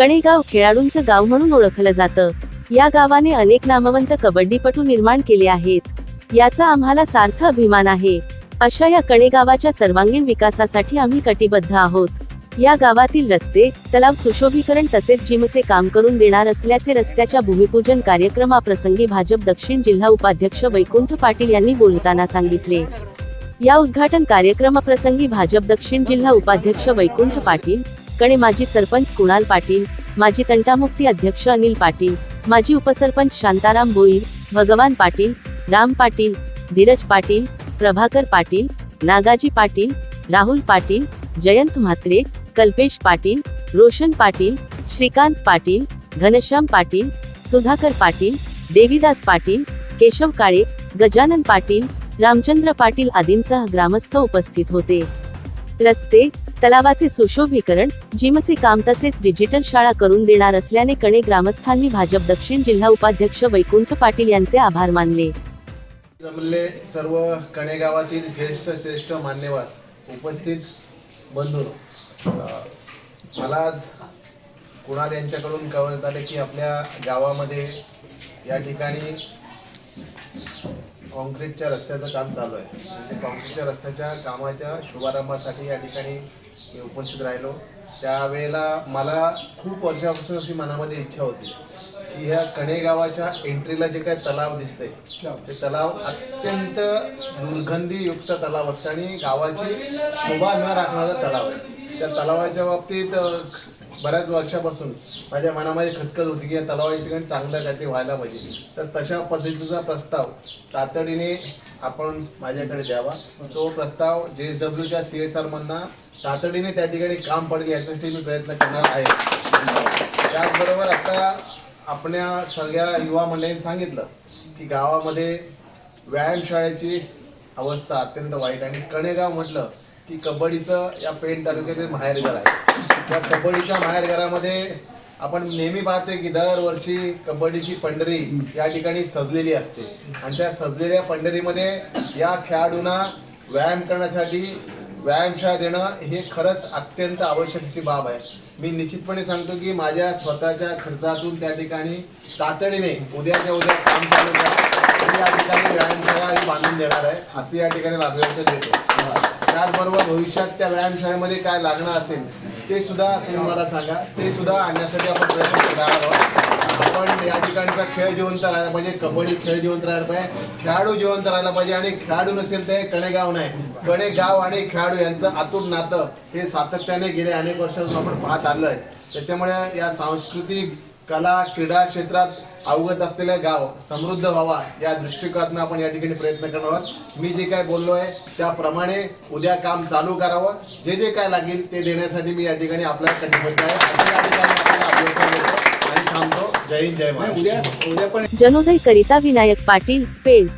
कणेगाव खेळाडूंचं गाव म्हणून ओळखलं जातं. या गावाने अनेक नामवंत कबड्डीपटू निर्माण केले आहेत. याचा आम्हाला सार्थ अभिमान आहे. अशा या कणेगावाच्या सर्वांगीण विकासासाठी आम्ही कटिबद्ध आहोत. या गावातील रस्ते तलाव सुशोभीकरण तसेच जिमचे काम करून देणार असल्याचे रस्त्याच्या भूमिपूजन कार्यक्रमाप्रसंगी भाजप दक्षिण जिल्हा उपाध्यक्ष वैकुंठ पाटील यांनी बोलताना सांगितले. या उद्घाटन कार्यक्रमाप्रसंगी भाजप दक्षिण जिल्हा उपाध्यक्ष वैकुंठ पाटील कडे माजी सरपंच कुणाल पाटील माजी तंटामुक्ती अध्यक्ष अनिल पाटील माजी उपसरपंच शांताराम बोईल भगवान पाटील राम पाटील धीरज पाटील प्रभाकर पाटील नागाजी पाटील राहुल पाटील जयंत म्हात्रे कल्पेश पाटील रोशन पाटील श्रीकांत पाटील घनश्याम पाटील सुधाकर पाटील देवीदास पाटील केशव काळे गजानन पाटील रामचंद्र पाटील आदींसह ग्रामस्थ उपस्थित होते. रस्ते तलावाचे सुशोभीकरण जिमचे काम तसेच डिजिटल शाळा करून देणार असल्याने कणे ग्रामस्थांनी भाजप दक्षिण जिल्हा उपाध्यक्ष वैकुंठ पाटील यांचे आभार मानले. जमले सर्व कणे गावातील ज्येष्ठ श्रेष्ठ मान्यवर उपस्थित बंधू मला आज कुणाल यांच्याकडून कळवण्यात आले की आपल्या गावामध्ये या ठिकाणी कॉन्क्रीटच्या रस्त्याचं काम चालू आहे. म्हणजे ते कॉन्क्रीटच्या रस्त्याच्या कामाच्या शुभारंभासाठी या ठिकाणी मी उपस्थित राहिलो. त्यावेळेला मला खूप वर्षापासून अशी मनामध्ये इच्छा होती की ह्या कणे गावाच्या एंट्रीला जे काही तलाव दिसते ते तलाव अत्यंत दुर्गंधीयुक्त तलाव असतं आणि गावाची शोभा न राखणारा तलाव आहे. त्या तलावाच्या बाबतीत बऱ्याच वर्षापासून माझ्या मनामध्ये खतखत होती की या तलावाच्या ठिकाणी चांगलं काहीतरी व्हायला पाहिजे. तर तशा पद्धतीचा प्रस्ताव तातडीने आपण माझ्याकडे द्यावा. तो प्रस्ताव जे एस डब्ल्यूच्या सी एस आरमधना तातडीने त्या ठिकाणी काम पडेल यासाठी मी प्रयत्न करणार आहे. त्याचबरोबर आता आपल्या सगळ्या युवा मंडळींनी सांगितलं की गावामध्ये व्यायामशाळेची अवस्था अत्यंत वाईट आणि कणेगाव म्हटलं की कबड्डीचं या पेण तालुक्यातील माहेरघर आहे. त्या कबड्डीच्या माहेरघरामध्ये आपण नेहमी पाहतोय की दरवर्षी कबड्डीची पंढरी या ठिकाणी सजलेली असते. आणि त्या सजलेल्या पंढरीमध्ये या खेळाडूंना व्यायाम करण्यासाठी व्यायामशाळा देणं हे खरंच अत्यंत आवश्यक अशी बाब आहे. मी निश्चितपणे सांगतो की माझ्या स्वतःच्या खर्चातून त्या ठिकाणी तातडीने उद्याच्या उद्या काम चालू या ठिकाणी व्यायामशाळा बांधून देणार आहे. असं या ठिकाणी मार्गदर्शन देतो. त्याचबरोबर भविष्यात त्या व्यायामशाळेमध्ये काय लागणार असेल ते सुद्धा तुम्ही मला सांगा. ते सुद्धा आणण्यासाठी आपण प्रयत्न करणार आहोत. आपण या ठिकाणचा खेळ जिवंत राहायला पाहिजे कबड्डी खेळ जिवंत राहायला पाहिजे खेळाडू जिवंत राहायला पाहिजे आणि खेळाडू नसेल तर कणेगाव नाही. कणेगाव आणि खेळाडू यांचं आतून नातं हे सातत्याने गेले अनेक वर्षातून आपण पाहत आलं आहे त्याच्यामुळे या सांस्कृतिक कला क्रीडा क्षेत्रात अवगत असलेलं गाव समृद्ध व्हावा या दृष्टिकोनातून आपण या ठिकाणी प्रयत्न करणार आहोत. मी जे काय बोललो आहे त्याप्रमाणे उद्या काम चालू करावं. जे जे काय लागेल ते देण्यासाठी मी या ठिकाणी आपल्या कटिबद्ध आहे. जय हिंद जय महाराष्ट्र. उद्या उद्या पण जनोदय करिता विनायक पाटील पेड